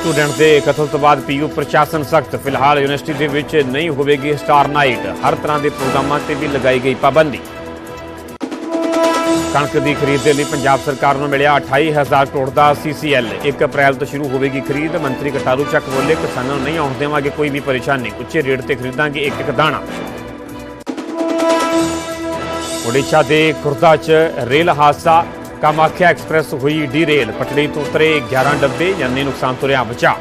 Student ਦੇ ਕਤਲ ਤੋਂ ਬਾਅਦ ਪੀਯੂ ਪ੍ਰਸ਼ਾਸਨ ਸਖਤ, ਫਿਲਹਾਲ ਯੂਨੀਵਰਸਿਟੀ ਦੇ ਵਿੱਚ ਨਹੀਂ ਹੋਵੇਗੀ ਸਟਾਰ ਨਾਈਟ। ਹਰ ਤਰ੍ਹਾਂ ਦੇ ਪ੍ਰੋਗਰਾਮਾਂ ਤੇ ਵੀ ਲਗਾਈ ਗਈ ਪਾਬੰਦੀ। ਕਣਕ ਦੀ ਖਰੀਦ ਦੇ ਲਈ ਪੰਜਾਬ ਸਰਕਾਰ ਨੂੰ ਮਿਲਿਆ 28000 ਕਰੋੜ ਦਾ ਸੀਸੀਐਲ 1 ਅਪ੍ਰੈਲ ਤੋਂ ਸ਼ੁਰੂ ਹੋਵੇਗੀ ਖਰੀਦ। ਮੰਤਰੀ ਕਟਾਰੂ ਚੱਕ ਬੋਲੇ, ਕਿਸਾਨਾਂ ਨੂੰ ਨਹੀਂ ਆਉਣ ਦੇਵਾਂਗੇ ਕੋਈ ਵੀ ਪਰੇਸ਼ਾਨੀ। ਉੱਚੇ ਰੇਟ ਤੇ ਖਰੀਦਾਂਗੇ ਇੱਕ ਇੱਕ ਦਾਣਾ। ਓਡੀਸ਼ਾ ਦੇ ਖੁਰਦਾ 'ਚ ਰੇਲ ਹਾਦਸਾ ਕਾਮਾਖਿਆ ਐਕਸਪ੍ਰੈਸ ਹੋਈ ਡੀ ਰੇਲ। ਪਟੜੀ ਤੋਂ ਉਤਰੇ 11 ਡੱਬੇ ਜਾਨੀ ਨੁਕਸਾਨ ਤੋਂ ਰਿਹਾ ਬਚਾ।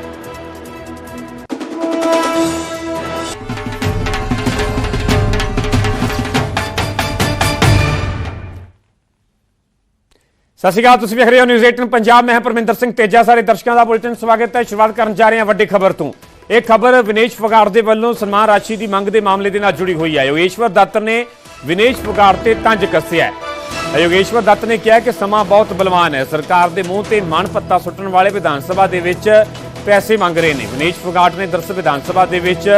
ਸਤਿ ਸ਼੍ਰੀ ਅਕਾਲ, ਤੁਸੀਂ ਵੇਖ ਰਹੇ ਹੋ ਨਿਊਜ਼ 18 ਪੰਜਾਬ। ਮੈਂ ਹਾਂ ਪਰਮਿੰਦਰ ਸਿੰਘ ਤੇਜਾ। ਸਾਰੇ ਦਰਸ਼ਕਾਂ ਦਾ ਬੁਲੇਟਿਨ ਸਵਾਗਤ ਹੈ। ਸ਼ੁਰੂਆਤ ਕਰਨ ਜਾ ਰਹੇ ਹਾਂ ਵੱਡੀ ਖਬਰ ਤੋਂ। ਇਹ ਖਬਰ ਵਿਨੇਸ਼ ਫਗਾੜ ਦੇ ਵੱਲੋਂ ਸਨਮਾਨ ਰਾਸ਼ੀ ਦੀ ਮੰਗ ਦੇ ਮਾਮਲੇ ਦੇ ਨਾਲ ਜੁੜੀ ਹੋਈ ਹੈ। ਯੋਗੇਸ਼ਵਰ ਦੱਤ ਨੇ ਵਿਨੇਸ਼ ਫਗਾੜ ਤੇ ਤੰਜ ਕੱਸਿਆ ਹੈ। ਯੋਗੇਸ਼ਵਰ ਦੱਤ ਨੇ ਕਿਹਾ ਕਿ ਸਮਾਂ ਬਹੁਤ ਬਲਵਾਨ ਹੈ। ਸਰਕਾਰ ਦੇ ਮੂੰਹ ਤੇ ਮਨ ਪੱਤਾ ਸੁੱਟਣ ਵਾਲੇ ਵਿਧਾਨ ਸਭਾ ਦੇ ਵਿੱਚ ਪੈਸੇ ਮੰਗ ਰਹੇ ਨੇ। ਵਿਨੇਸ਼ ਫਗਾੜ ਨੇ ਦਰਸ ਵਿਧਾਨ ਸਭਾ ਦੇ ਵਿੱਚ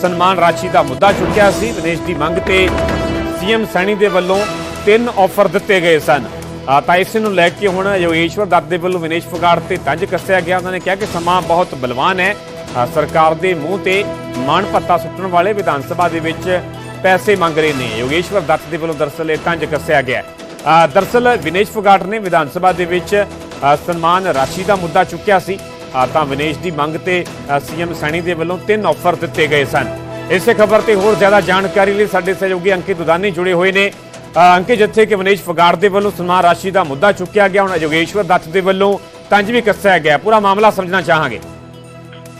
ਸਨਮਾਨ ਰਾਸ਼ੀ ਦਾ ਮੁੱਦਾ ਚੁੱਕਿਆ ਸੀ। ਵਿਨੇਸ਼ ਦੀ ਮੰਗ ਤੇ ਸੀਐਮ ਸੈਣੀ ਦੇ ਵੱਲੋਂ ਤਿੰਨ ਆਫਰ ਦਿੱਤੇ ਗਏ ਸਨ। ਤਾਂ ਇਸ ਨੂੰ ਲੈ ਕੇ ਹੁਣ ਯੋਗੇਸ਼ਵਰ ਦੱਤ ਦੇ ਵੱਲੋਂ ਵਿਨੇਸ਼ ਫਗਾੜ ਤੇ ਤੰਜ ਕੱਸਿਆ ਗਿਆ। ਉਹਨਾਂ ਨੇ ਕਿਹਾ ਕਿ ਸਮਾਂ ਬਹੁਤ ਬਲਵਾਨ ਹੈ। ਸਰਕਾਰ ਦੇ ਮੂੰਹ ਤੇ ਮਾਣ ਪੱਤਾ ਸੁੱਟਣ ਵਾਲੇ ਵਿਧਾਨ ਸਭਾ ਦੇ ਵਿੱਚ ਪੈਸੇ ਮੰਗ ਰਹੇ ਨੇ। ਯੋਗੇਸ਼ਵਰ ਦੱਤ ਦੇ ਵੱਲੋਂ ਦਰਸਲ ਇਹ ਤੰਜ ਕੱਸਿਆ ਗਿਆ। ਦਰਸਲ ਵਿਨੇਸ਼ ਫਗਾੜ ਨੇ ਵਿਧਾਨ ਸਭਾ ਦੇ ਵਿੱਚ ਆ, ਸਨਮਾਨ ਰਾਸ਼ੀ ਦਾ ਮੁੱਦਾ ਚੁੱਕਿਆ ਸੀ ਆ, ਤਾਂ ਵਿਨੇਸ਼ ਦੀ ਮੰਗ ਤੇ ਸੀਐਮ ਸੈਣੀ ਦੇ ਵੱਲੋਂ ਤਿੰਨ ਆਫਰ ਦਿੱਤੇ ਗਏ ਸਨ ਇਸੇ ਖਬਰ ਤੇ ਹੋਰ ਜ਼ਿਆਦਾ ਜਾਣਕਾਰੀ ਲਈ ਸਾਡੇ ਸਹਿਯੋਗੀ ਅੰਕਿਤ ਦੁਦਾਨੀ ਜੁੜੇ ਹੋਏ ਨੇ ਅ, ਅੰਕਿਤ ਜਿੱਥੇ ਕਿ ਵਿਨੇਸ਼ ਫਗਾੜ ਦੇ ਵੱਲੋਂ ਸਨਮਾਨ ਰਾਸ਼ੀ ਦਾ ਮੁੱਦਾ ਚੁੱਕਿਆ ਗਿਆ ਹੁਣ ਯੋਗੇਸ਼ਵਰ ਦੱਤ ਦੇ ਵੱਲੋਂ ਤੰਜ ਵੀ ਕੱਸਿਆ ਗਿਆ ਪੂਰਾ ਮਾਮਲਾ ਸਮਝਣਾ ਚਾਹਾਂਗੇ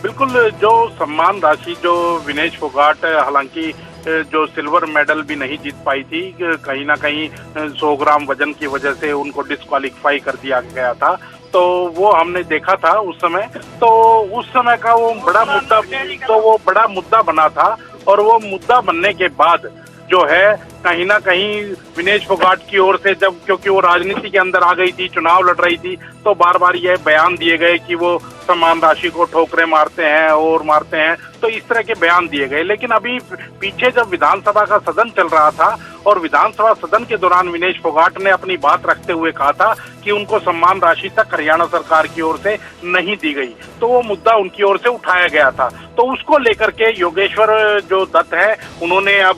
बिल्कुल जो सम्मान राशि जो विनेश फोगाट हालांकि जो सिल्वर मेडल भी नहीं जीत पाई थी कहीं ना कहीं सौ ग्राम वज़न की वजह से उनको डिस्कालीफाई कर दिया गया था। तो वो हमने देखा था उस समय। तो उस समय का वो बड़ा मुद्दा तो वो बड़ा मुद्दा बना था। और वो मुद्दा बनने के बाद जो है, कहीं ना कहीं विनेश फोगाट की ओर से जब, क्योंकि वो राजनीति के अंदर आ गई थी, चुनाव लड़ रही थी तो बार बार यह बयान दिए गए कि वो सम्मान राशि को ठोकरे मारते हैं और मारते हैं तो इस तरह के बयान दिए गए। लेकिन अभी पीछे जब विधानसभा का सदन चल रहा था और विधानसभा सदन के दौरान विनेश फोगाट ने अपनी बात रखते हुए कहा था कि उनको सम्मान राशि तक हरियाणा सरकार की ओर से नहीं दी गई। तो वो मुद्दा उनकी ओर से उठाया गया था। तो उसको लेकर के योगेश्वर जो दत्त है, उन्होंने अब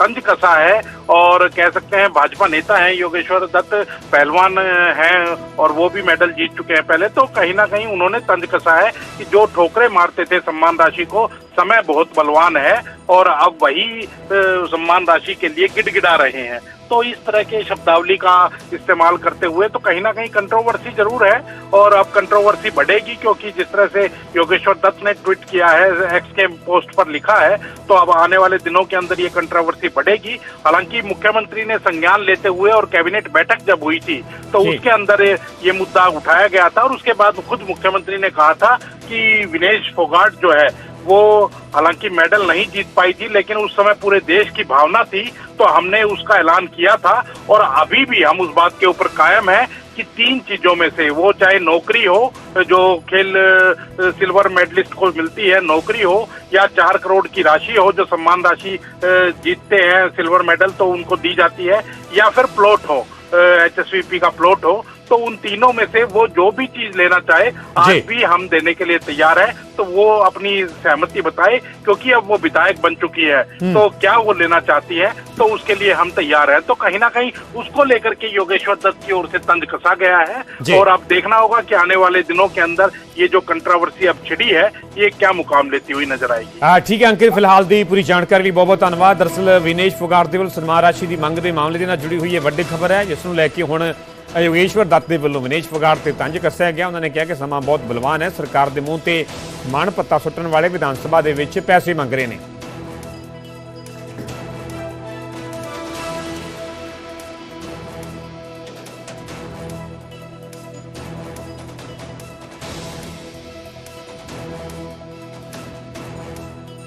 तंज कसा है और कह सकते हैं भाजपा नेता हैं योगेश्वर दत्त, पहलवान हैं और वो भी मेडल जीत चुके हैं पहले। तो कहीं ना कहीं उन्होंने तंज कसा है कि जो ठोकरे मारते थे सम्मान राशि को समय बहुत बलवान है और अब वही सम्मान राशि के लिए गिड़गिड़ा रहे हैं। तो इस तरह के शब्दावली का इस्तेमाल करते हुए तो कहीं ना कहीं कंट्रोवर्सी ज़रूर है और अब कंट्रोवर्सी बढ़ेगी क्योंकि जिस तरह से योगेश्वर दत्त ने ट्वीट किया है एक्स के पोस्ट पर लिखा है तो अब आने वाले दिनों के अंदर ये कंट्रोवर्सी बढ़ेगी। हालाँकि मुख्यमंत्री ने संज्ञान लेते हुए और कैबिनेट बैठक जब हुई थी तो उसके अंदर ये मुद्दा उठाया गया था और उसके बाद खुद मुख्यमंत्री ने कहा था कि विनेश फोगाट जो है वो हालाँकि मेडल नहीं जीत पाई थी, लेकिन उस समय पूरे देश की भावना थी तो हमने उसका ऐलान किया था। और अभी भी हम उस बात के ऊपर कायम है कि तीन चीज़ों में से, वो चाहे नौकरी हो, जो खेल, सिल्वर मेडलिस्ट को मिलती है, नौकरी हो, या चार करोड़ की राशि हो, जो सम्मान राशि जीतते हैं, सिल्वर मेडल तो उनको दी जाती है, या फिर प्लॉट हो एचएसवीपी का प्लॉट हो तो उन तीनों में से वो जो भी चीज लेना चाहे आज जी। भी हम देने के लिए तैयार है तो वो अपनी सहमति बताए क्योंकि अब वो विधायक बन चुकी है तो क्या वो लेना चाहती है तो उसके लिए हम तैयार हैं तो कहीं ना कहीं उसको लेकर के योगेश्वर दत्त की ओर से तंज कसा गया जी। है और अब देखना होगा कि आने वाले दिनों के अंदर ये जो कंट्रोवर्सी अब छिड़ी है ये क्या मुकाम लेती हुई नजर आएगी ਆ ਠੀਕ ਹੈ ਅੰਕਿਤ ਫਿਲਹਾਲ ਦੀ ਪੂਰੀ ਜਾਣਕਾਰੀ ਲਈ ਬਹੁਤ ਬਹੁਤ ਧੰਨਵਾਦ ਦਰਸਲ ਵਿਨੇਸ਼ ਫੁਗਾੜ ਦੇ ਵੱਲੋਂ ਸਨਮਾਨ ਰਾਸ਼ੀ ਦੀ ਮੰਗ ਦੇ ਮਾਮਲੇ ਦੇ ਨਾਲ ਜੁੜੀ ਹੋਈ ਇਹ ਵੱਡੀ ਖਬਰ ਹੈ ਜਿਸ ਨੂੰ ਲੈ ਕੇ ਹੁਣ ਯੋਗੇਸ਼ਵਰ ਦੱਤ ਦੇ ਵੱਲੋਂ ਵਿਨੇਸ਼ ਫੁਗਾੜ ਤੇ ਤੰਜ ਕੱਸਿਆ ਗਿਆ। ਉਹਨਾਂ ਨੇ ਕਿਹਾ ਕਿ ਸਮਾਂ ਬਹੁਤ ਬਲਵਾਨ ਹੈ। ਸਰਕਾਰ ਦੇ ਮੂੰਹ ਤੇ ਮਾਣ ਪੱਤਾ ਸੁੱਟਣ ਵਾਲੇ ਵਿਧਾਨ ਸਭਾ ਦੇ ਵਿੱਚ ਪੈਸੇ ਮੰਗ ਰਹੇ ਨੇ।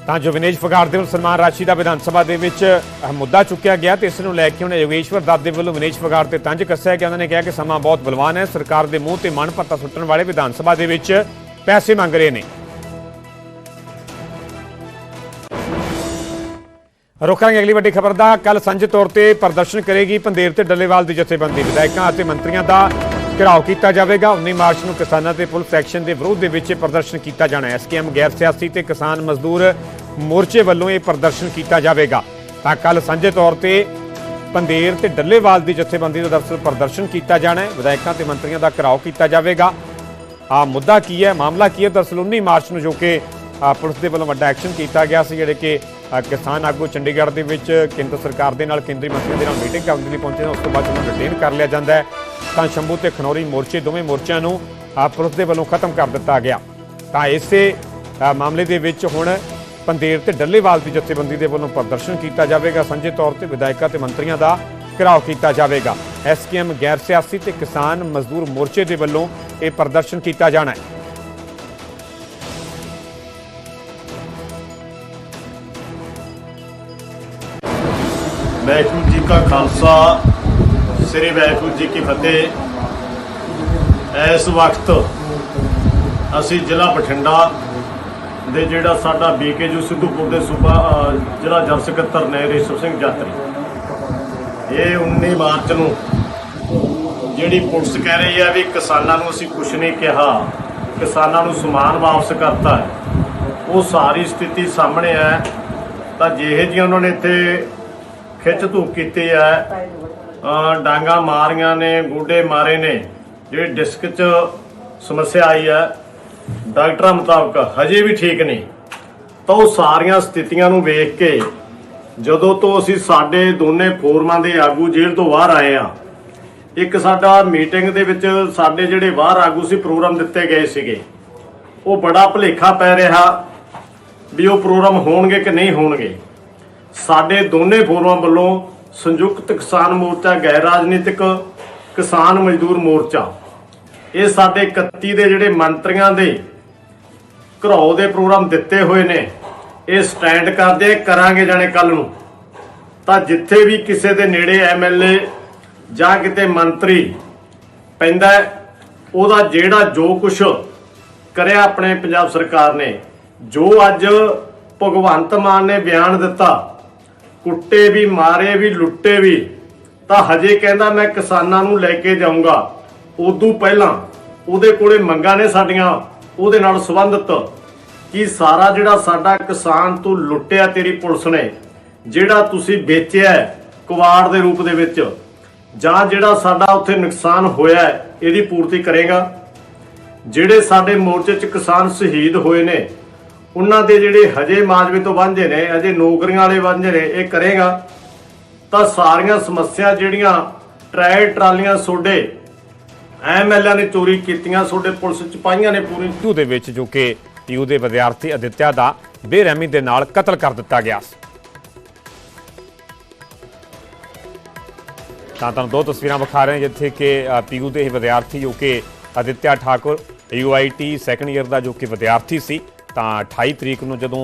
ਤਾਂ ਜੋ ਵਿਨੇਸ਼ ਫਗਾੜ ਦੇ ਵੱਲੋਂ ਸਨਮਾਨ ਰਾਸ਼ੀ ਦਾ ਵਿਧਾਨ ਸਭਾ ਦੇ ਵਿੱਚ ਮੁੱਦਾ ਚੁੱਕਿਆ ਗਿਆ ਤੇ ਇਸ ਨੂੰ ਲੈ ਕੇ ਹੁਣ ਯੋਗੇਸ਼ਵਰ ਦੱਤ ਦੇ ਵੱਲੋਂ ਵਿਨੇਸ਼ ਫਗਾੜ ਤੇ ਤੰਜ ਕੱਸਿਆ ਗਿਆ। ਉਹਨਾਂ ਨੇ ਕਿਹਾ ਕਿ ਸਮਾਂ ਬਹੁਤ ਬਲਵਾਨ ਹੈ। ਸਰਕਾਰ ਦੇ ਮੂੰਹ ਤੇ ਮਨ ਪੱਤਾ ਸੁੱਟਣ ਵਾਲੇ ਵਿਧਾਨ ਸਭਾ ਦੇ ਵਿੱਚ ਪੈਸੇ ਮੰਗ ਰਹੇ ਨੇ। ਰੋਕਾਂਗੇ ਅਗਲੀ ਵੱਡੀ ਖਬਰ ਦਾ। ਕੱਲ ਸਾਂਝੇ ਤੌਰ ਤੇ ਪ੍ਰਦਰਸ਼ਨ ਕਰੇਗੀ ਪੰਦੇਰ ਤੇ ਡੱਲੇਵਾਲ ਦੀ ਜਥੇਬੰਦੀ। ਵਿਧਾਇਕਾਂ ਅਤੇ ਮੰਤਰੀਆਂ ਦਾ ਘਿਰਾਓ ਕੀਤਾ ਜਾਵੇਗਾ। 19 ਮਾਰਚ ਨੂੰ ਕਿਸਾਨਾਂ ਤੇ ਪੁਲਿਸ ਐਕਸ਼ਨ ਦੇ ਵਿਰੋਧ ਦੇ ਵਿੱਚ ਇਹ ਪ੍ਰਦਰਸ਼ਨ ਕੀਤਾ ਜਾਣਾ ਹੈ। ਐਸਕੇਐਮ ਗੈਰ ਸਿਆਸੀ ਤੇ ਕਿਸਾਨ ਮਜ਼ਦੂਰ ਮੋਰਚੇ ਵੱਲੋਂ ਇਹ ਪ੍ਰਦਰਸ਼ਨ ਕੀਤਾ ਜਾਵੇਗਾ। ਤਾਂ ਕੱਲ ਸਾਂਝੇ ਤੌਰ ਤੇ ਪੰਦੇਰ ਤੇ ਡੱਲੇਵਾਲ ਦੀ ਜਥੇਬੰਦੀ ਦਾ ਦਰਸਲ ਪ੍ਰਦਰਸ਼ਨ ਕੀਤਾ ਜਾਣਾ ਹੈ। ਵਿਧਾਇਕਾਂ ਤੇ ਮੰਤਰੀਆਂ ਦਾ ਘਿਰਾਓ ਕੀਤਾ ਜਾਵੇਗਾ। ਆ ਮੁੱਦਾ ਕੀ ਹੈ, ਮਾਮਲਾ ਕੀ ਹੈ? ਦਰਸਲ 19 ਮਾਰਚ ਨੂੰ ਜੋ ਕਿ ਪੁਲਿਸ ਦੇ ਵੱਲੋਂ ਵੱਡਾ ਐਕਸ਼ਨ ਕੀਤਾ ਗਿਆ ਸੀ, ਜਿਹੜੇ ਕਿ ਕਿਸਾਨ ਆਗੂ ਚੰਡੀਗੜ੍ਹ ਦੇ ਵਿੱਚ ਕੇਂਦਰ ਸਰਕਾਰ ਦੇ ਨਾਲ ਕੇਂਦਰੀ ਮੰਤਰੀਆਂ ਦੇ ਨਾਲ ਮੀਟਿੰਗ ਕਰਨ ਦੇ ਲਈ ਪਹੁੰਚੇ ਨੇ। ਉਸ ਤੋਂ ਬਾਅਦ ਉਹਨਾਂ ਨੂੰ ਡਿਟੇਨ ਕਰ ਲਿਆ ਜਾਂਦਾ ਹੈ। ਤਾਂ ਸ਼ੰਭੂ ਤੇ ਖਨੌਰੀ ਮੋਰਚੇ, ਦੋਵੇਂ ਮੋਰਚਿਆਂ ਨੂੰ ਪੁਲਿਸ ਦੇ ਵੱਲੋਂ ਖਤਮ ਕਰ ਦਿੱਤਾ ਗਿਆ। ਤਾਂ ਇਸੇ ਮਾਮਲੇ ਦੇ ਵਿੱਚ ਹੁਣ ਪੰਦੇਰ ਤੇ ਡੱਲੇਵਾਲ ਦੀ ਜਥੇਬੰਦੀ ਦੇ ਵੱਲੋਂ ਪ੍ਰਦਰਸ਼ਨ ਕੀਤਾ ਜਾਵੇਗਾ। ਸਾਂਝੇ ਤੌਰ ਤੇ ਵਿਧਾਇਕਾਂ ਤੇ ਮੰਤਰੀਆਂ ਦਾ ਘਿਰਾਓ ਕੀਤਾ ਜਾਵੇਗਾ। ਐਸਕੇਐਮ ਗੈਰ ਸਿਆਸੀ ਤੇ ਕਿਸਾਨ ਮਜ਼ਦੂਰ ਮੋਰਚੇ ਦੇ ਵੱਲੋਂ ਇਹ ਪ੍ਰਦਰਸ਼ਨ ਕੀਤਾ ਜਾਣਾ ਹੈ। ਵਾਹਿਗੁਰੂ ਜੀ ਕਾ ਖਾਲਸਾ ਸ੍ਰੀ ਵਾਹਿਗੁਰੂ ਜੀ ਕੀ ਫਤਿਹ। ਇਸ ਵਕਤ ਅਸੀਂ ਜ਼ਿਲ੍ਹਾ ਬਠਿੰਡਾ ਦੇ ਜਿਹੜਾ ਸਾਡਾ ਬੀਕੇਯੂ ਸਿੱਧੂਪੁਰ ਦੇ ਸੂਬਾ ਜ਼ਿਲ੍ਹਾ ਜਨ ਸਕੱਤਰ ਨੇ ਰੇਸ਼ਮ ਸਿੰਘ ਜਾਤਰੀ ਇਹ 19 ਮਾਰਚ ਨੂੰ ਜਿਹੜੀ ਪੁਲਿਸ ਕਹਿ ਰਹੀ ਹੈ ਵੀ ਕਿਸਾਨਾਂ ਨੂੰ ਅਸੀਂ ਕੁਝ ਨਹੀਂ ਕਿਹਾ, ਕਿਸਾਨਾਂ ਨੂੰ ਸਮਾਨ ਵਾਪਸ ਕਰਤਾ ਉਹ ਸਾਰੀ ਸਥਿਤੀ ਸਾਹਮਣੇ ਹੈ। ਤਾਂ ਜਿਹੇ ਜਿਹੀਆਂ ਉਹਨਾਂ ਨੇ ਇੱਥੇ ਖਿੱਚ ਧੂਕ ਕੀਤੀ ਹੈ ਡਾਂਗਾ ਮਾਰੀਆਂ ਨੇ, ਗੋਡੇ ਮਾਰੇ ਨੇ, ਜਿਹੜੀ ਡਿਸਕ 'ਚ ਸਮੱਸਿਆ ਆਈ ਹੈ, ਡਾਕਟਰਾਂ ਮੁਤਾਬਕ ਹਜੇ ਵੀ ਠੀਕ ਨਹੀਂ। ਤਾਂ ਉਹ ਸਾਰੀਆਂ ਸਥਿਤੀਆਂ ਨੂੰ ਵੇਖ ਕੇ ਜਦੋਂ ਤੋਂ ਅਸੀਂ ਸਾਡੇ ਦੋਨੇ ਫੋਰਮਾਂ ਦੇ ਆਗੂ ਜੇਲ੍ਹ ਤੋਂ ਬਾਹਰ ਆਏ ਆ ਇੱਕ ਸਾਡਾ ਮੀਟਿੰਗ ਦੇ ਵਿੱਚ ਸਾਡੇ ਜਿਹੜੇ ਬਾਹਰ ਆਗੂ ਸੀ, ਪ੍ਰੋਗਰਾਮ ਦਿੱਤੇ ਗਏ ਸੀਗੇ, ਉਹ ਬੜਾ ਭੁਲੇਖਾ ਪੈ ਰਿਹਾ ਵੀ ਉਹ ਪ੍ਰੋਗਰਾਮ ਹੋਣਗੇ ਕਿ ਨਹੀਂ ਹੋਣਗੇ। ਸਾਡੇ ਦੋਨੇ ਫੋਰਮਾਂ ਵੱਲੋਂ ਸੰਯੁਕਤ ਕਿਸਾਨ ਮੋਰਚਾ, ਗੈਰ ਰਾਜਨੀਤਿਕ ਕਿਸਾਨ ਮਜ਼ਦੂਰ ਮੋਰਚਾ। ਇਹ ਸਾਡੇ 31 ਦੇ ਜਿਹੜੇ ਮੰਤਰੀਆਂ ਦੇ ਘਰੋ ਦੇ ਪ੍ਰੋਗਰਾਮ ਦਿੱਤੇ ਹੋਏ ਨੇ, ਇਹ ਸਟੈਂਡ ਕਰਦੇ ਕਰਾਂਗੇ ਜਾਣੇ ਕੱਲ ਨੂੰ। ਤਾਂ ਜਿੱਥੇ ਵੀ ਕਿਸੇ ਦੇ ਨੇੜੇ ਐਮਐਲਏ ਜਾਂ ਕਿਤੇ ਮੰਤਰੀ ਪੈਂਦਾ ਉਹਦਾ ਜਿਹੜਾ ਜੋ ਕੁਝ ਕਰਿਆ ਆਪਣੇ ਪੰਜਾਬ ਸਰਕਾਰ ਨੇ, ਜੋ ਅੱਜ ਭਗਵੰਤ ਮਾਨ ਨੇ ਬਿਆਨ ਦਿੱਤਾ ਕੁੱਟੇ ਵੀ ਮਾਰੇ ਵੀ ਲੁੱਟੇ ਵੀ ਤਾਂ ਹਜੇ ਕਹਿੰਦਾ ਮੈਂ ਕਿਸਾਨਾਂ ਨੂੰ ਲੈ ਕੇ ਜਾਊਂਗਾ। ਉਦੋਂ ਪਹਿਲਾਂ ਉਹਦੇ ਕੋਲੇ ਮੰਗਾਂ ਨੇ ਸਾਡੀਆਂ ਉਹਦੇ ਨਾਲ ਸੰਬੰਧਿਤ ਕਿ ਸਾਰਾ ਜਿਹੜਾ ਸਾਡਾ ਕਿਸਾਨ ਤੋਂ ਲੁੱਟਿਆ ਤੇਰੀ ਪੁਲਿਸ ਨੇ ਜਿਹੜਾ ਤੁਸੀਂ ਵੇਚਿਆ ਹੈ, ਕੁਵਾੜ ਦੇ ਰੂਪ ਦੇ ਵਿੱਚ ਜਾਂ ਜਿਹੜਾ ਸਾਡਾ ਉੱਥੇ ਨੁਕਸਾਨ ਹੋਇਆ ਇਹਦੀ ਪੂਰਤੀ ਕਰੇਗਾ। ਜਿਹੜੇ ਸਾਡੇ ਮੋਰਚੇ 'ਚ ਕਿਸਾਨ ਸ਼ਹੀਦ ਹੋਏ ਨੇ ਉਹਨਾਂ ਦੇ ਜਿਹੜੇ ਹਜੇ ਮਾਜਵੇ ਤੋਂ ਵਾਂਝੇ ਨੇ ਅਜੇ ਨੌਕਰੀਆਂ ਵਾਲੇ ਵਾਂਝੇ ਨੇ, ਇਹ ਕਰੇਗਾ, ਤਾਂ ਸਾਰੀਆਂ ਸਮੱਸਿਆ ਜਿਹੜੀਆਂ ਟਰੈਲ ਟਰਾਲੀਆਂ ਸੋਡੇ ਐਮਐਲਏ ਨੇ ਚੋਰੀ ਕੀਤੀਆਂ, ਸੋਡੇ ਪੁਲਿਸ 'ਚ ਨੇ ਪੂਰੀ। ਟੂ ਦੇ ਵਿੱਚ ਜੋ ਕਿ ਪੀਯੂ ਦੇ ਵਿਦਿਆਰਥੀ ਅਦਿੱਤਿਆ ਦਾ ਬੇਰਹਿਮੀ ਦੇ ਨਾਲ ਕਤਲ ਕਰ ਦਿੱਤਾ ਗਿਆ ਸੀ। ਤਾਂ ਤੁਹਾਨੂੰ ਦੋ ਤਸਵੀਰਾਂ ਵਿਖਾ ਰਹੇ ਹਾਂ, ਜਿੱਥੇ ਕਿ ਪੀਯੂ ਦੇ ਇਹ ਵਿਦਿਆਰਥੀ ਜੋ ਕਿ Aditya Thakur UIT second year ਦਾ ਜੋ ਕਿ ਵਿਦਿਆਰਥੀ ਸੀ ਤਾਂ 28 ਤਰੀਕ ਨੂੰ ਜਦੋਂ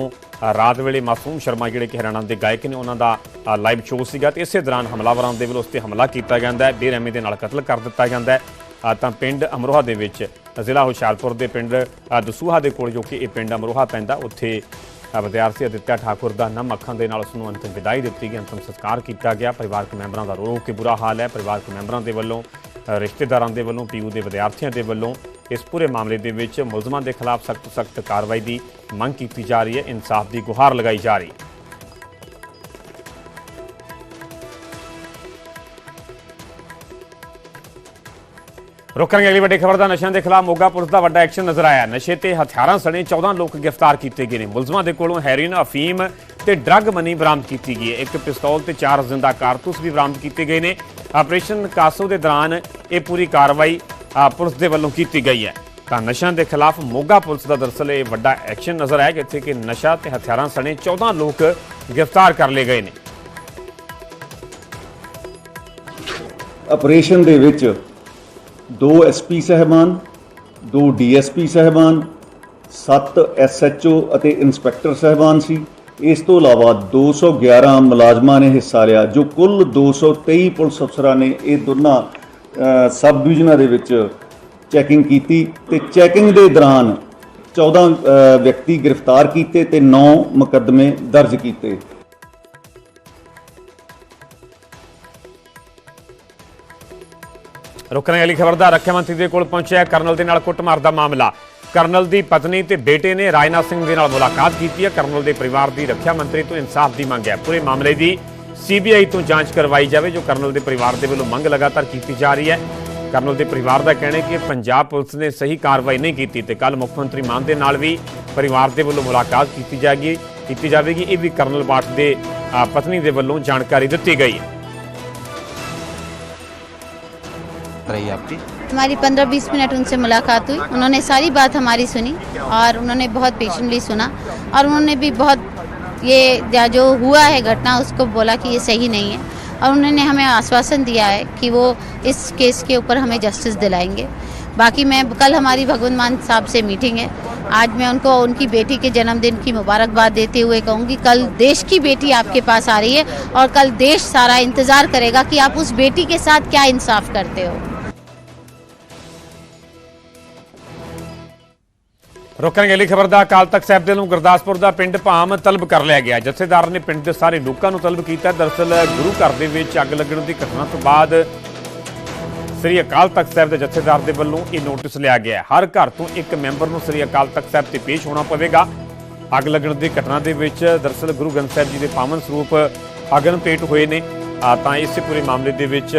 ਰਾਤ ਵੇਲੇ ਮਾਸੂਮ ਸ਼ਰਮਾ ਜਿਹੜੇ ਕਿ ਹਰਿਆਣਾ ਦੇ ਗਾਇਕ ਨੇ, ਉਹਨਾਂ ਦਾ ਲਾਈਵ ਸ਼ੋਅ ਸੀਗਾ ਤੇ ਇਸੇ ਦੌਰਾਨ ਹਮਲਾਵਰਾਂ ਦੇ ਵੱਲੋਂ ਉਸ ਤੇ ਹਮਲਾ ਕੀਤਾ ਜਾਂਦਾ ਹੈ। ਬੇਰਹਿਮੀ ਦੇ ਨਾਲ ਕਤਲ ਕਰ ਦਿੱਤਾ ਜਾਂਦਾ ਹੈ। ਤਾਂ ਪਿੰਡ ਅਮਰੋਹਾ ਦੇ ਵਿੱਚ ਜ਼ਿਲ੍ਹਾ ਹੁਸ਼ਿਆਰਪੁਰ ਦੇ ਪਿੰਡ ਦਸੂਹਾ ਦੇ ਕੋਲ ਜੋ ਕਿ ਇਹ ਪਿੰਡ ਅਮਰੋਹਾ ਪੈਂਦਾ, ਉੱਥੇ ਵਿਦਿਆਰਥੀ ਅਦਿੱਤਿਆ ਠਾਕੁਰ ਦਾ ਨਮ ਅੱਖਾਂ ਦੇ ਨਾਲ ਉਸ ਨੂੰ ਅੰਤਿਮ ਵਿਦਾਈ ਦਿੱਤੀ ਗਈ, ਅੰਤਿਮ ਸੰਸਕਾਰ ਕੀਤਾ ਗਿਆ। ਪਰਿਵਾਰਕ ਮੈਂਬਰਾਂ ਦਾ ਰੋ ਰੋ ਕੇ ਬੁਰਾ ਹਾਲ ਹੈ। ਪਰਿਵਾਰਕ ਮੈਂਬਰਾਂ ਦੇ ਵੱਲੋਂ ਰਿਸ਼ਤੇਦਾਰਾਂ ਦੇ ਵੱਲੋਂ, ਪੀਯੂ ਦੇ ਵਿਦਿਆਰਥੀਆਂ ਦੇ ਵੱਲੋਂ ਇਸ ਪੂਰੇ ਮਾਮਲੇ ਦੇ ਵਿੱਚ ਮੁਲਜ਼ਮਾਂ ਦੇ ਖਿਲਾਫ ਸਖਤ ਸਖਤ ਕਾਰਵਾਈ ਦੀ ਮੰਗ ਕੀਤੀ ਜਾ ਰਹੀ ਹੈ, ਇਨਸਾਫ ਦੀ ਗੁਹਾਰ ਲਗਾਈ ਜਾ ਰਹੀ। ਹੈ ਰੋਕਾਂਗੇ ਅਗਲੀ ਵੱਡੀ ਖਬਰ ਦਾ, ਨਸ਼ਿਆਂ ਦੇ ਖਿਲਾਫ ਮੋਗਾ ਪੁਲਿਸ ਦਾ ਵੱਡਾ ਐਕਸ਼ਨ ਨਜ਼ਰ ਆਇਆ। ਨਸ਼ੇ ਤੇ ਹਥਿਆਰਾਂ ਸਣੇ 14 ਲੋਕ ਗ੍ਰਿਫਤਾਰ ਕੀਤੇ ਗਏ ਨੇ। ਮੁਲਜ਼ਮਾਂ ਦੇ ਕੋਲੋਂ ਹੈਰੋਇਨ, ਅਫੀਮ ਤੇ ਡਰੱਗ ਮਨੀ ਬਰਾਮਦ ਕੀਤੀ ਗਈ ਹੈ। ਇੱਕ ਪਿਸਤੌਲ ਤੇ ਚਾਰ ਜ਼ਿੰਦਾ ਕਾਰਤੂਸ ਵੀ ਬਰਾਮਦ ਕੀਤੇ ਗਏ ਨੇ। ਆਪਰੇਸ਼ਨ ਕਾਸੋ ਦੇ ਦੌਰਾਨ ਇਹ ਪੂਰੀ ਕਾਰਵਾਈ ਪੁਲਿਸ ਦੇ ਵੱਲੋਂ ਕੀਤੀ ਗਈ ਹੈ। ਤਾਂ ਨਸ਼ਿਆਂ ਦੇ ਖਿਲਾਫ ਮੋਗਾ ਪੁਲਿਸ ਦਾ ਦਰਸਲ ਇਹ ਵੱਡਾ ਐਕਸ਼ਨ ਨਜ਼ਰ ਆਇਆ, ਜਿੱਥੇ ਕਿ ਨਸ਼ਾ ਤੇ ਹਥਿਆਰਾਂ ਸਣੇ 14 ਲੋਕ ਗ੍ਰਿਫਤਾਰ ਕਰ ਲਏ ਗਏ ਨੇ। ਆਪਰੇਸ਼ਨ ਦੇ ਵਿੱਚ ਦੋ ਐਸਪੀ ਸਹਿਬਾਨ, ਦੋ ਡੀਐਸਪੀ ਸਹਿਬਾਨ, ਸੱਤ ਐਸਐਚਓ ਅਤੇ ਇੰਸਪੈਕਟਰ ਸਹਿਬਾਨ ਸੀ। ਇਸ ਤੋਂ ਇਲਾਵਾ 211 ਮੁਲਾਜ਼ਮਾਂ ਨੇ ਹਿੱਸਾ ਲਿਆ, ਜੋ ਕੁੱਲ 223 ਪੁਲਿਸ ਅਫਸਰਾਂ ਨੇ ਇਹ ਦੋਨਾਂ ਸਬ ਡਿਵੀਜ਼ਨਾਂ ਦੇ ਵਿੱਚ ਚੈਕਿੰਗ ਕੀਤੀ ਤੇ ਚੈਕਿੰਗ ਦੇ ਦੌਰਾਨ 14 ਵਿਅਕਤੀ ਗ੍ਰਿਫਤਾਰ ਕੀਤੇ ਤੇ 9 ਮੁਕੱਦਮੇ ਦਰਜ ਕੀਤੇ। ਰੁਕਣੇ ਵਾਲੀ ਖਬਰ ਦਾ ਰੱਖਿਆ ਮੰਤਰੀ ਦੇ ਕੋਲ ਪਹੁੰਚਿਆ ਕਰਨਲ ਦੇ ਨਾਲ ਕੁੱਟਮਾਰ ਦਾ ਮਾਮਲਾ। ਕਰਨਲ ਦੀ ਪਤਨੀ ਤੇ ਬੇਟੇ ਨੇ ਰਾਜਨਾਥ ਸਿੰਘ ਦੇ ਨਾਲ ਮੁਲਾਕਾਤ ਕੀਤੀ ਹੈ। ਕਰਨਲ ਦੇ ਪਰਿਵਾਰ ਦੀ ਰੱਖਿਆ ਮੰਤਰੀ ਤੋਂ ਇਨਸਾਫ ਦੀ ਮੰਗ ਹੈ। ਪੂਰੇ ਮਾਮਲੇ ਦੀ ਸੀਬੀਆਈ ਤੋਂ ਜਾਂਚ ਕਰਵਾਈ ਜਾਵੇ ਜੋ ਕਰਨਲ ਦੇ ਪਰਿਵਾਰ ਦੇ ਵੱਲੋਂ ਮੰਗ ਲਗਾਤਾਰ ਕੀਤੀ ਜਾ ਰਹੀ ਹੈ ਕਰਨਲ ਦੇ ਪਰਿਵਾਰ ਦਾ ਕਹਿਣਾ ਹੈ ਕਿ ਪੰਜਾਬ ਪੁਲਿਸ ਨੇ ਸਹੀ ਕਾਰਵਾਈ ਨਹੀਂ ਕੀਤੀ ਤੇ ਕੱਲ ਮੁੱਖ ਮੰਤਰੀ ਮਾਨ ਦੇ ਨਾਲ ਵੀ ਪਰਿਵਾਰ ਦੇ ਵੱਲੋਂ ਮੁਲਾਕਾਤ ਕੀਤੀ ਜਾਏਗੀ ਕੀਤੀ ਜਾਵੇਗੀ ਇਹ ਵੀ ਕਰਨਲ ਬਾਟ ਦੇ ਅ, ਪਤਨੀ ਦੇ ਵੱਲੋਂ ਜਾਣਕਾਰੀ ਦਿੱਤੀ ਗਈ ਹੈ रही आपकी हमारी 15-20 मिनट उनसे मुलाकात हुई उन्होंने सारी बात हमारी सुनी और उन्होंने बहुत पेशेंटली सुना और उन्होंने भी बहुत ये जो हुआ है घटना, उसको बोला कि ये सही नहीं है और उन्होंने हमें आश्वासन दिया है कि वो इस केस के ऊपर हमें जस्टिस दिलाएँगे। बाकी मैं कल हमारी भगवंत मान साहब से मीटिंग है। आज मैं उनको, उनकी बेटी के जन्मदिन की मुबारकबाद देते हुए कहूँगी, कल देश की बेटी आपके पास आ रही है और कल देश सारा इंतज़ार करेगा कि आप उस बेटी के साथ क्या इंसाफ करते हो। ਰੋਕਣਗੇ ਅਗਲੀ ਖਬਰ ਦਾ ਅਕਾਲ ਤਖਤ ਸਾਹਿਬ ਦੇ ਨੂੰ ਗੁਰਦਾਸਪੁਰ ਦਾ ਪਿੰਡ ਭਾਮ ਤਲਬ ਕਰ ਲਿਆ ਗਿਆ। ਜਥੇਦਾਰ ਨੇ ਪਿੰਡ ਦੇ ਸਾਰੇ ਲੋਕਾਂ ਨੂੰ ਤਲਬ ਕੀਤਾ। ਦਰਅਸਲ ਗੁਰੂ ਘਰ ਦੇ ਵਿੱਚ ਅੱਗ ਲੱਗਣ ਦੀ ਘਟਨਾ ਤੋਂ ਬਾਅਦ ਸ੍ਰੀ ਅਕਾਲ ਤਖਤ ਸਾਹਿਬ ਦੇ ਜਥੇਦਾਰ ਦੇ ਵੱਲੋਂ ਇਹ ਨੋਟਿਸ ਲਿਆ ਗਿਆ। ਹਰ ਘਰ ਤੋਂ ਇੱਕ ਮੈਂਬਰ ਨੂੰ ਸ੍ਰੀ ਅਕਾਲ ਤਖਤ ਸਾਹਿਬ ਤੇ ਪੇਸ਼ ਹੋਣਾ ਪਵੇਗਾ। ਅੱਗ ਲੱਗਣ ਦੀ ਘਟਨਾ ਦੇ ਵਿੱਚ ਦਰਅਸਲ ਗੁਰੂ ਗ੍ਰੰਥ ਸਾਹਿਬ ਜੀ ਦੇ ਪਾਵਨ ਸਰੂਪ ਅਗਨ ਪੇਟ ਹੋਏ ਨੇ। ਤਾਂ ਇਸੇ ਪੂਰੇ ਮਾਮਲੇ ਦੇ ਵਿੱਚ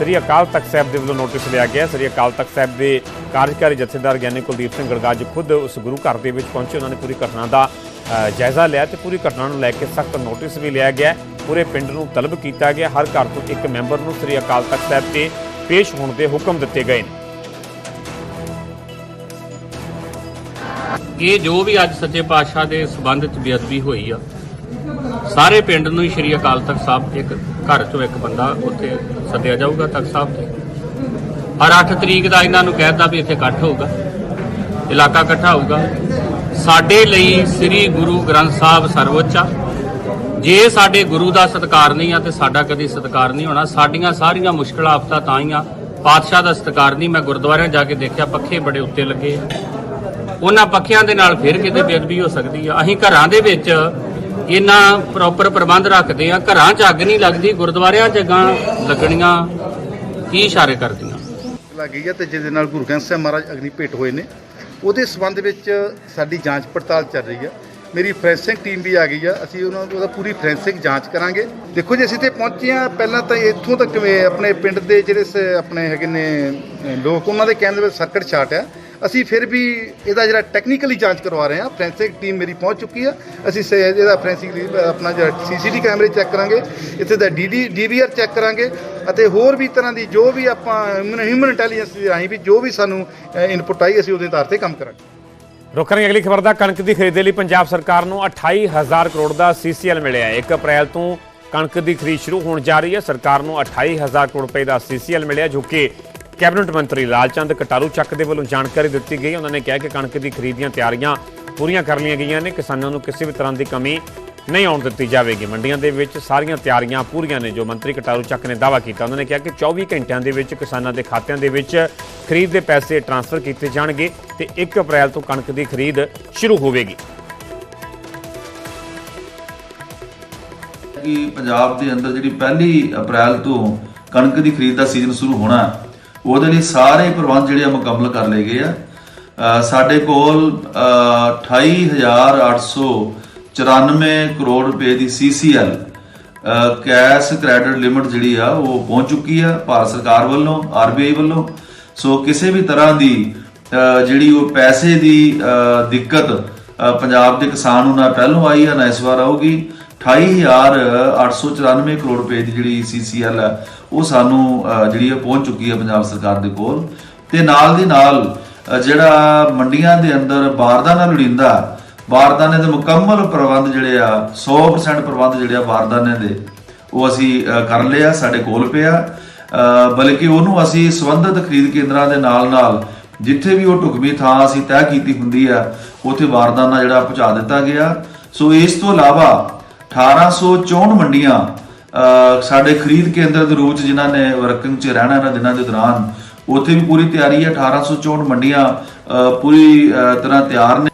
ਸ੍ਰੀ ਅਕਾਲ ਤਖਤ ਸਾਹਿਬ ਦੇ ਵੱਲੋਂ ਨੋਟਿਸ ਲਿਆ ਗਿਆ। ਸ੍ਰੀ ਅਕਾਲ ਤਖਤ ਸਾਹਿਬ ਦੇ ਕਾਰਜਕਾਰੀ ਜਥੇਦਾਰ ਗਿਆਨੀ ਕੁਲਦੀਪ ਸਿੰਘ ਗੜਗਾਜ ਖੁਦ ਉਸ ਗੁਰੂ ਘਰ ਦੇ ਵਿੱਚ ਪਹੁੰਚੇ। ਉਹਨਾਂ ਨੇ ਪੂਰੀ ਘਟਨਾ ਦਾ ਜਾਇਜ਼ਾ ਲਿਆ ਤੇ ਪੂਰੀ ਘਟਨਾ ਨੂੰ ਲੈ ਕੇ ਸਖਤ ਨੋਟਿਸ ਵੀ ਲਿਆ ਗਿਆ। ਪੂਰੇ ਪਿੰਡ ਨੂੰ ਤਲਬ ਕੀਤਾ ਗਿਆ। ਹਰ ਘਰ ਤੋਂ ਇੱਕ ਮੈਂਬਰ ਨੂੰ ਸ੍ਰੀ ਅਕਾਲ ਤਖਤ ਸਾਹਿਬ ਤੇ ਪੇਸ਼ ਹੋਣ ਦੇ ਹੁਕਮ ਦਿੱਤੇ ਗਏ ਨੇ। ਇਹ ਜੋ ਵੀ ਅੱਜ ਸੱਚੇ ਪਾਤਸ਼ਾਹ ਦੇ ਸਬੰਧ ਚ ਬੇਅਦਬੀ ਹੋਈ ਆ, ਸਾਰੇ ਪਿੰਡ ਨੂੰ ਹੀ ਸ਼੍ਰੀ ਅਕਾਲ ਤਖਤ ਸਾਹਿਬ ਇੱਕ ਘਰ ਚੋਂ ਇੱਕ ਬੰਦਾ ਉੱਥੇ ਸੱਦਿਆ ਜਾਊਗਾ ਤਖਤ ਸਾਹਿਬ ਤੇ। ਹਰ 8 ਤਰੀਕ ਦਾ ਇਹਨਾਂ ਨੂੰ ਕਹਿਤਾ ਵੀ ਇੱਥੇ ਇਕੱਠ ਹੋਊਗਾ, ਇਲਾਕਾ ਇਕੱਠਾ ਹੋਊਗਾ। ਸਾਡੇ ਲਈ ਸ੍ਰੀ ਗੁਰੂ ਗ੍ਰੰਥ ਸਾਹਿਬ ਸਰਵਉੱਚ ਆ। ਜੇ ਸਾਡੇ ਗੁਰੂ ਦਾ ਸਤਿਕਾਰ ਨਹੀਂ ਆ ਤੇ ਸਾਡਾ ਕਦੀ ਸਤਿਕਾਰ ਨਹੀਂ ਹੋਣਾ। ਸਾਡੀਆਂ ਸਾਰੀਆਂ ਮੁਸ਼ਕਲਾਂ ਆਫਤਾਂ ਤਾਂ ਹੀ ਆ। ਪਾਤਸ਼ਾਹ ਦਾ ਸਤਿਕਾਰ ਨਹੀਂ, ਮੈਂ ਗੁਰਦੁਆਰਿਆਂ ਜਾ ਕੇ ਦੇਖਿਆ, ਪੱਖੇ ਬੜੇ ਉੱਤੇ ਲੱਗੇ ਆ। ਉਹਨਾਂ ਪੱਖਿਆਂ ਦੇ ਨਾਲ ਫਿਰ ਕਿਤੇ ਬੇਅਦਬੀ ਹੋ ਸਕਦੀ ਆ। ਅਸੀਂ ਘਰਾਂ ਦੇ ਵਿੱਚ ਇਹਨਾਂ ਪ੍ਰੋਪਰ ਪ੍ਰਬੰਧ ਰੱਖਦੇ ਆ, ਘਰਾਂ 'ਚ ਅੱਗ ਨਹੀਂ ਲੱਗਦੀ, ਗੁਰਦੁਆਰਿਆਂ 'ਚ ਅੱਗਾਂ ਲੱਗਣੀਆਂ, ਕੀ ਇਸ਼ਾਰੇ ਕਰਦੀਆਂ? ਲੱਗੀ ਆ ਤੇ ਜਿਹਦੇ ਨਾਲ ਗੁਰੂ ਗ੍ਰੰਥ ਸਾਹਿਬ ਮਹਾਰਾਜ ਅਗਨੀ ਭੇਟ ਹੋਏ ਨੇ। ਉਹਦੇ ਸਬੰਧ ਵਿੱਚ ਸਾਡੀ ਜਾਂਚ ਪੜਤਾਲ ਚੱਲ ਰਹੀ ਆ। ਮੇਰੀ ਫੋਰੈਂਸਿਕ ਟੀਮ ਵੀ ਆ ਗਈ ਆ। ਅਸੀਂ ਉਹਨਾਂ ਉਹਦਾ ਪੂਰੀ ਫੋਰੈਂਸਿਕ ਜਾਂਚ ਕਰਾਂਗੇ। ਦੇਖੋ ਜੀ, ਅਸੀਂ ਤੇ ਪਹੁੰਚੇ ਆ ਪਹਿਲਾਂ ਤਾਂ ਇੱਥੋਂ ਤੱਕ ਆਪਣੇ ਪਿੰਡ ਦੇ ਜਿਹੜੇ ਸ- ਆਪਣੇ ਹੈਗੇ ਨੇ ਲੋਕ, ਉਹਨਾਂ ਦੇ ਕਹਿਣ ਦੇ ਵਿੱਚ ਸਰਕਟ ਛਾਟ ਆ। ਅਸੀਂ ਫਿਰ ਵੀ ਇਹਦਾ ਜਿਹੜਾ ਟੈਕਨੀਕਲੀ ਜਾਂਚ ਕਰਵਾ ਰਹੇ ਹਾਂ। ਫੋਰੈਂਸਿਕ ਟੀਮ ਮੇਰੀ ਪਹੁੰਚ ਚੁੱਕੀ ਆ। ਅਸੀਂ ਸ- ਇਹਦਾ ਫੋਰੈਂਸਿਕ ਆਪਣਾ ਜਿਹੜਾ ਸੀਸੀਟੀ ਕੈਮਰੇ ਚੈੱਕ ਕਰਾਂਗੇ। ਇੱਥੇ ਦਾ ਡੀਡੀ ਡੀਵੀਆਰ ਚੈੱਕ ਕਰਾਂਗੇ ਅਤੇ ਹੋਰ ਵੀ ਤਰ੍ਹਾਂ ਦੀ ਜੋ ਵੀ ਆਪਾਂ ਹਿਊਮਨ ਇੰਟੈਲੀਜੈਂਸ ਦੇ ਰਾਹੀਂ ਵੀ ਜੋ ਵੀ ਸਾਨੂੰ ਇਨਪੁਟ ਆਈ, ਅਸੀਂ ਉਹਦੇ ਆਧਾਰ ਤੇ ਕੰਮ ਕਰਾਂਗੇ। ਰੁਕਣਗੇ ਅਗਲੀ ਖਬਰ ਦਾ ਕਣਕ ਦੀ ਖਰੀਦ ਦੇ ਲਈ ਪੰਜਾਬ ਸਰਕਾਰ ਨੂੰ 28000 ਕਰੋੜ ਦਾ ਸੀਸੀਐਲ ਮਿਲਿਆ ਹੈ। 1 ਅਪ੍ਰੈਲ ਤੋਂ ਕਣਕ ਦੀ ਖਰੀਦ ਸ਼ੁਰੂ ਹੋਣ ਜਾ ਰਹੀ ਹੈ। ਸਰਕਾਰ ਨੂੰ 28000 ਕਰੋੜ ਰੁਪਏ ਦਾ ਸੀਸੀਐਲ ਮਿਲਿਆ, ਜੋ ਕਿ ਕੈਬਨਿਟ ਮੰਤਰੀ ਲਾਲਚੰਦ ਕਟਾਰੂ ਚੱਕ ਦੇ ਵੱਲੋਂ ਜਾਣਕਾਰੀ ਦਿੱਤੀ ਗਈ। ਉਹਨਾਂ ਨੇ ਕਿਹਾ ਕਿ ਕਣਕ ਦੀ ਖਰੀਦ ਦੀਆਂ ਤਿਆਰੀਆਂ ਪੂਰੀਆਂ ਕਰ ਲਈਆਂ ਗਈਆਂ ਨੇ। ਕਿਸਾਨਾਂ ਨੂੰ ਕਿਸੇ ਵੀ ਤਰ੍ਹਾਂ ਦੀ ਕਮੀ ਨਹੀਂ ਆਉਣ ਦਿੱਤੀ ਜਾਵੇਗੀ। ਮੰਡੀਆਂ ਦੇ ਵਿੱਚ ਸਾਰੀਆਂ ਤਿਆਰੀਆਂ ਪੂਰੀਆਂ ਨੇ, ਜੋ ਮੰਤਰੀ ਕਟਾਰੂ ਚੱਕ ਨੇ ਦਾਅਵਾ ਕੀਤਾ। ਉਹਨਾਂ ਨੇ ਕਿਹਾ ਕਿ 24 ਘੰਟਿਆਂ ਦੇ ਵਿੱਚ ਕਿਸਾਨਾਂ ਦੇ ਖਾਤਿਆਂ ਦੇ ਵਿੱਚ ਖਰੀਦ ਦੇ ਪੈਸੇ ਟ੍ਰਾਂਸਫਰ ਕੀਤੇ ਜਾਣਗੇ ਤੇ 1 ਅਪ੍ਰੈਲ ਤੋਂ ਕਣਕ ਦੀ ਖਰੀਦ ਸ਼ੁਰੂ ਹੋਵੇਗੀ। ਕਿ ਪੰਜਾਬ ਦੇ ਅੰਦਰ ਜਿਹੜੀ ਪਹਿਲੀ ਅਪ੍ਰੈਲ ਤੋਂ ਕਣਕ ਦੀ ਖਰੀਦ ਦਾ ਸੀਜ਼ਨ ਸ਼ੁਰੂ ਹੋਣਾ ਉਹਦੇ ਲਈ ਸਾਰੇ ਪ੍ਰਬੰਧ ਜਿਹੜੇ ਆ ਮੁਕੰਮਲ ਕਰ ਲਏ ਗਏ ਆ। ਸਾਡੇ ਕੋਲ ਅ, 28894 ਕਰੋੜ ਰੁਪਏ ਦੀ ਸੀਸੀਐਲ ਕੈਸ਼ ਕ੍ਰੈਡਿਟ ਲਿਮਟ ਜਿਹੜੀ ਆ ਉਹ ਪਹੁੰਚ ਚੁੱਕੀ ਆ ਭਾਰਤ ਸਰਕਾਰ ਵੱਲੋਂ ਆਰਬੀਆਈ ਵੱਲੋਂ। ਸੋ ਕਿਸੇ ਵੀ ਤਰ੍ਹਾਂ ਦੀ ਜਿਹੜੀ ਉਹ ਪੈਸੇ ਦੀ ਦਿੱਕਤ ਪੰਜਾਬ ਦੇ ਕਿਸਾਨ ਨੂੰ ਨਾ ਪਹਿਲੋਂ ਆਈ ਆ ਨਾ ਇਸ ਵਾਰ ਆਊਗੀ। 28894 ਕਰੋੜ ਰੁਪਏ ਦੀ ਜਿਹੜੀ ਸੀਸੀਐਲ ਆ ਉਹ ਸਾਨੂੰ ਜਿਹੜੀ ਹੈ ਪਹੁੰਚ ਚੁੱਕੀ ਹੈ ਪੰਜਾਬ ਸਰਕਾਰ ਦੇ ਕੋਲ। ਤੇ ਨਾਲ ਦੀ ਨਾਲ ਜਿਹੜਾ ਮੰਡੀਆਂ ਦੇ ਅੰਦਰ ਬਾਰਦਾਨਾ ਲੋੜੀਂਦਾ ਬਾਰਦਾਨੇ ਦੇ ਮੁਕੰਮਲ ਪ੍ਰਬੰਧ ਜਿਹੜੇ ਆ 100% ਪ੍ਰਬੰਧ ਜਿਹੜੇ ਆ ਬਾਰਦਾਨੇ ਦੇ ਉਹ ਅਸੀਂ ਅ, ਕਰ ਲਿਆ ਸਾਡੇ ਕੋਲ ਪਿਆ ਬਲਕਿ ਉਹਨੂੰ ਅਸੀਂ ਸੰਬੰਧਿਤ ਖਰੀਦ ਕੇਂਦਰਾਂ ਦੇ ਨਾਲ-ਨਾਲ ਜਿੱਥੇ ਵੀ ਉਹ ਢੁਕਵੀਂ ਥਾਂ ਅਸੀਂ ਤੈਅ ਕੀਤੀ ਹੁੰਦੀ ਆ ਉੱਥੇ ਵਾਰਦਾਨਾ ਜਿਹੜਾ ਪਹੁੰਚਾ ਦਿੱਤਾ ਗਿਆ। ਸੋ ਇਸ ਤੋਂ ਇਲਾਵਾ 1864 ਮੰਡੀਆਂ ਸਾਡੇ ਖਰੀਦ ਕੇਂਦਰ ਦੇ ਰੂਪ ਚ ਜਿਨ੍ਹਾਂ ਨੇ ਵਰਕਿੰਗ ਚ ਰਹਿਣਾ ਇਹਨਾਂ ਦਿਨਾਂ ਦੇ ਦੌਰਾਨ, ਉੱਥੇ ਵੀ ਪੂਰੀ ਤਿਆਰੀ ਹੈ 1864 ਮੰਡੀਆਂ ਪੂਰੀ ਤਰ੍ਹਾਂ ਤਿਆਰ ਨੇ।